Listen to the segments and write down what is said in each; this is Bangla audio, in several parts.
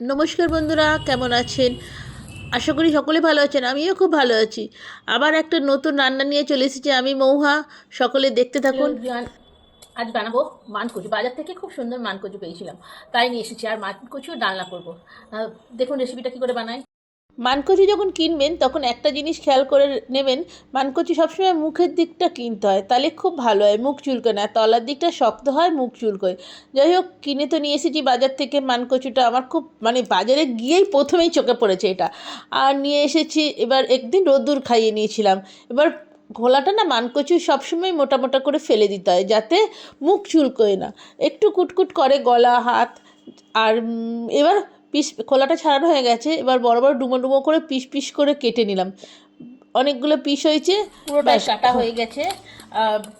নমস্কার বন্ধুরা, কেমন আছেন? আশা করি সকলে ভালো আছেন, আমিও খুব ভালো আছি। আবার একটা নতুন রান্না নিয়ে চলে এসেছি আমি, মৌহা। সকলে দেখতে থাকুন। আজ বানাবো মানকচু। বাজার থেকে খুব সুন্দর মানকচু পেয়েছিলাম। তাই নিয়ে এসেছি, আর মানকচু ডালনা করব। দেখুন রেসিপিটা কী করে বানাই। মানকচু যখন কিনবেন, তখন একটা জিনিস খেয়াল করে নেবেন, মানকচি সবসময় মুখের দিকটা কিনতে হয়, তাহলে খুব ভালো হয়, মুখ চুলকে না তলার দিকটা শক্ত হয়, মুখ চুলকোয়। যাই হোক, কিনে তো নিয়ে এসেছি বাজার থেকে মানকচুটা, আমার খুব মানে বাজারে গিয়েই প্রথমেই চোখে পড়েছে এটা। আর নিয়ে এসেছি, এবার একদিন রোদ্দুর খাইয়ে নিয়েছিলাম। এবার ঘোলাটা না মানকচু সবসময় মোটা মোটা করে ফেলে দিতে হয়, যাতে মুখ চুলকোয় না। একটু কুটকুট করে গলা, হাত, আর এবার পিস খোলাটা ছাড়ানো হয়ে গেছে এবার বড় বড় ডুমো ডুমো করে পিস পিস করে কেটে নিলাম। অনেকগুলো পিস হয়েছে পুরোটাই। কাটা হয়ে গেছে।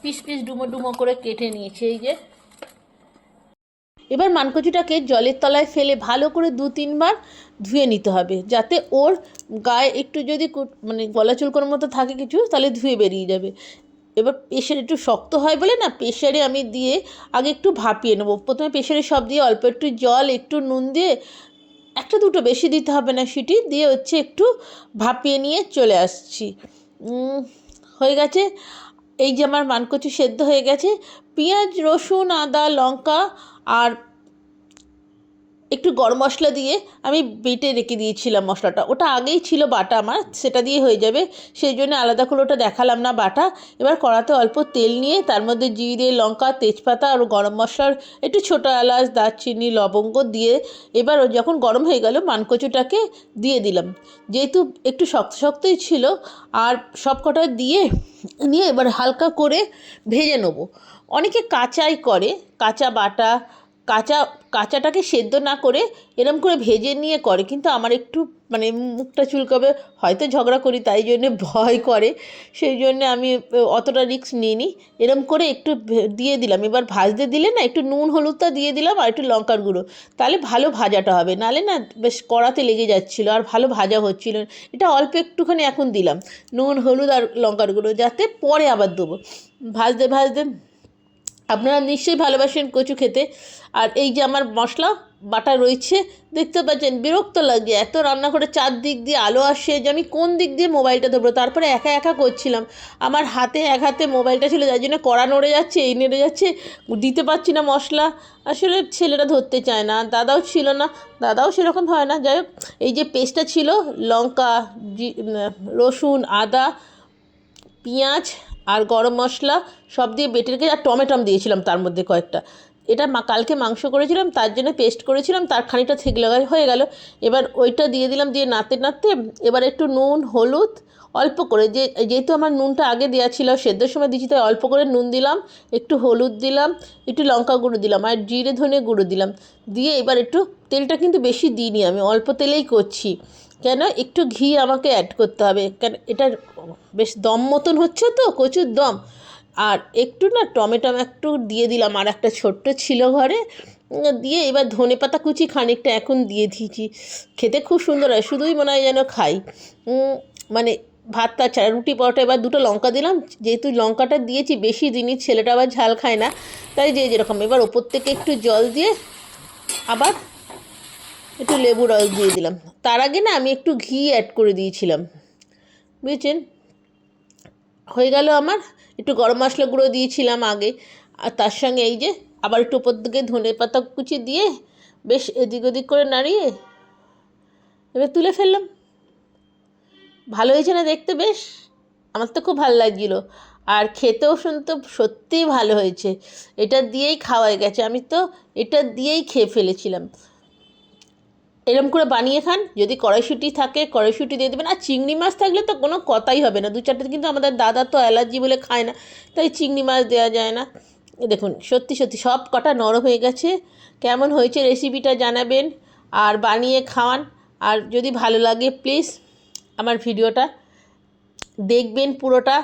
পিস পিস ডুমো ডুমো করে কেটে নিয়েছে এই যে। এবার মানকচুটাকে জলের তলায় ফেলে ভালো করে দু তিনবার ধুয়ে নিতে হবে যাতে ওর গায়ে একটু যদি মানে গলা চুলকোর মতো থাকে কিছু তাহলে ধুয়ে বেরিয়ে যাবে। এবার প্রেশার একটু শক্ত হয় বলে না প্রেশারে আমি দিয়ে আগে একটু ভাপিয়ে নেব। প্রথমে প্রেশারে সব দিয়ে অল্প একটু জল একটু নুন দিয়ে একটা দুটো বেশি দিতে হবে না সিটি, দিয়ে হচ্ছে একটু ভাপিয়ে নিয়ে চলে আসছি। হয়ে গেছে। এই যে আমার মানকচু সেদ্ধ হয়ে গেছে। পেঁয়াজ, রসুন, আদা, লঙ্কা আর একটু গরম মশলা দিয়ে আমি বেটে রেখে দিয়েছিলাম মশলাটা। ওটা আগেই ছিল বাটা আমার, সেটা দিয়ে হয়ে যাবে। সেই জন্য আলাদা করে ওটা দেখালাম না বাটা। এবার কড়াতে অল্প তেল নিয়ে তার মধ্যে জিরে, লঙ্কা, তেজপাতা আর গরম মশলার একটু ছোটো এলাচ, দারচিনি, লবঙ্গ দিয়ে এবার যখন গরম হয়ে গেল মানকচুটাকে দিয়ে দিলাম। যেহেতু একটু শক্ত শক্তই ছিল, আর সব কটা দিয়ে নিয়ে এবার হালকা করে ভেজে নেব। অনেকে কাঁচাই করে, কাঁচা বাটা কাঁচা, কাঁচাটাকে সেদ্ধ না করে এরম করে ভেজে নিয়ে করে। কিন্তু আমার একটু মানে মুখটা চুলকাবে, হয়তো ঝগড়া করি, তাই জন্যে ভয় করে। সেই জন্যে আমি, অতটা রিস্ক নিইনি। এরম করে একটু দিয়ে দিলাম। এবার ভাজতে দিলে না একটু নুন, হলুদটা দিয়ে দিলাম আর একটু লঙ্কার গুঁড়ো। তাহলে ভালো ভাজাটা হবে। নালে না বেশ কড়াতে লেগে যাচ্ছিল আর ভালো ভাজা হচ্ছিল। এটা অল্প একটুখানি এখন দিলাম। নুন, হলুদ আর লঙ্কার গুঁড়ো, যাতে পরে আবার দেবো। ভাজতে ভাজতে আপনারা নিশ্চয়ই ভালোবাসেন কচু খেতে। আর এই যে আমার মশলা, বাটা রয়েছে, দেখতে পাচ্ছেন বিরক্ত লাগে এত রান্না করে চারদিক দিয়ে আলো আসে যে আমি কোন দিক দিয়ে মোবাইলটা ধরবো? তারপরে একা একা করছিলাম। আমার হাতে এক হাতে মোবাইলটা ছিল, যার জন্য কড়া নড়ে যাচ্ছে, এই নেড়ে যাচ্ছে, দিতে পারছি না মশলা। আসলে ছেলেরা ধরতে চায় না, দাদাও ছিল না, দাদাও সেরকম হয় না। যাই হোক, এই যে পেস্টটা ছিল, লঙ্কা রসুন, আদা, পেঁয়াজ আর গরম মশলা সব দিয়ে বেটে রেখে আর টমেটম দিয়েছিলাম তার মধ্যে কয়েকটা। এটা মা, কালকে মাংস করেছিলাম, তার জন্য পেস্ট করেছিলাম, তার খানিকটা থেকে হয়ে গেল। এবার ওইটা দিয়ে দিলাম দিয়ে নাতে নাড়তে, এবার একটু নুন, হলুদ, অল্প করে, যে, যেহেতু আমার নুনটা আগে দেওয়া ছিল সেদ্ধর সময় দিয়েছি, তাই অল্প করে নুন দিলাম, একটু হলুদ দিলাম, একটু লঙ্কা গুঁড়ো দিলাম, আর জিরে ধনে গুঁড়ো দিলাম। দিয়ে এবার একটু তেলটা কিন্তু বেশি দিইনি আমি, অল্প তেলেই করছি। কেন? একটু ঘি আমাকে অ্যাড করতে হবে, কেন? এটা বেশ দম মতন হচ্ছে তো কচুর দম। আর একটু না টমেটো একটু দিয়ে দিলাম, আর একটা ছোট্ট ছিল ঘরে। দিয়ে এবার ধনে পাতা কুচি খানিকটা এখন দিয়ে দিয়েছি। খেতে খুব সুন্দর হয়, শুধুই মনে হয় যেন খাই। মানে ভাতটা ছাড়া, রুটি পরোটা এবার দুটো লঙ্কা দিলাম। যেহেতু লঙ্কাটা দিয়েছি, বেশি দিনই ছেলেটা আবার ঝাল খায় না। তাই যে যেরকম, এবার ওপর থেকে একটু জল দিয়ে আবার একটু লেবু রস দিয়ে দিলাম। তার আগে না আমি একটু ঘি অ্যাড করে দিয়েছিলাম। বুঝেছেন? হয়ে গেল আমার। একটু গরম মশলা গুঁড়ো দিয়েছিলাম আগে। আর তার সঙ্গে এই যে আবার একটু উপর দিকে ধনে পাতা কুচি দিয়ে বেশ এদিক ওদিক করে নাড়িয়ে এবার তুলে ফেললাম। ভালো হয়েছে না দেখতে বেশ? আমার তো খুব ভালো লাগছিল। আর খেতেও শুনতে সত্যিই ভালো হয়েছে। এটা দিয়েই খাওয়াই গেছে। আমি তো এটা দিয়েই খেয়ে ফেলেছিলাম। এরম করে বানিয়ে খান, যদি কড়াইশুঁটি থাকে, কড়াইশুঁটি দিয়ে দেবেন। আর চিংড়ি মাছ থাকলে তো কোনো কথাই হবে না। দু চারটে কিন্তু আমাদের দাদা তো অ্যালার্জি বলে খায় না, তাই চিংড়ি মাছ দেওয়া যায় না। দেখুন, সত্যি সত্যি সব কটা নরম হয়ে গেছে। কেমন হয়েছে রেসিপিটা জানাবেন আর বানিয়ে খাওয়ান। আর যদি ভালো লাগে প্লিজ আমার ভিডিওটা দেখবেন পুরোটা।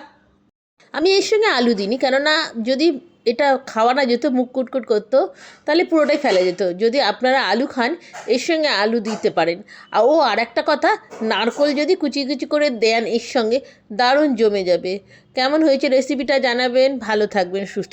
আমি এর সঙ্গে আলু দিইনি, কেননা যদি এটা খাওয়া না যেত, মুখ কুটকুট করতো, তাহলে পুরোটাই ফেলা যেত। যদি আপনারা আলু খান, এর সঙ্গে আলু দিতে পারেন। ও আর একটা কথা, নারকোল যদি কুচি কুচি করে দেন, এর সঙ্গে দারুণ জমে যাবে। কেমন হয়েছে রেসিপিটা জানাবেন। ভালো থাকবেন, সুস্থ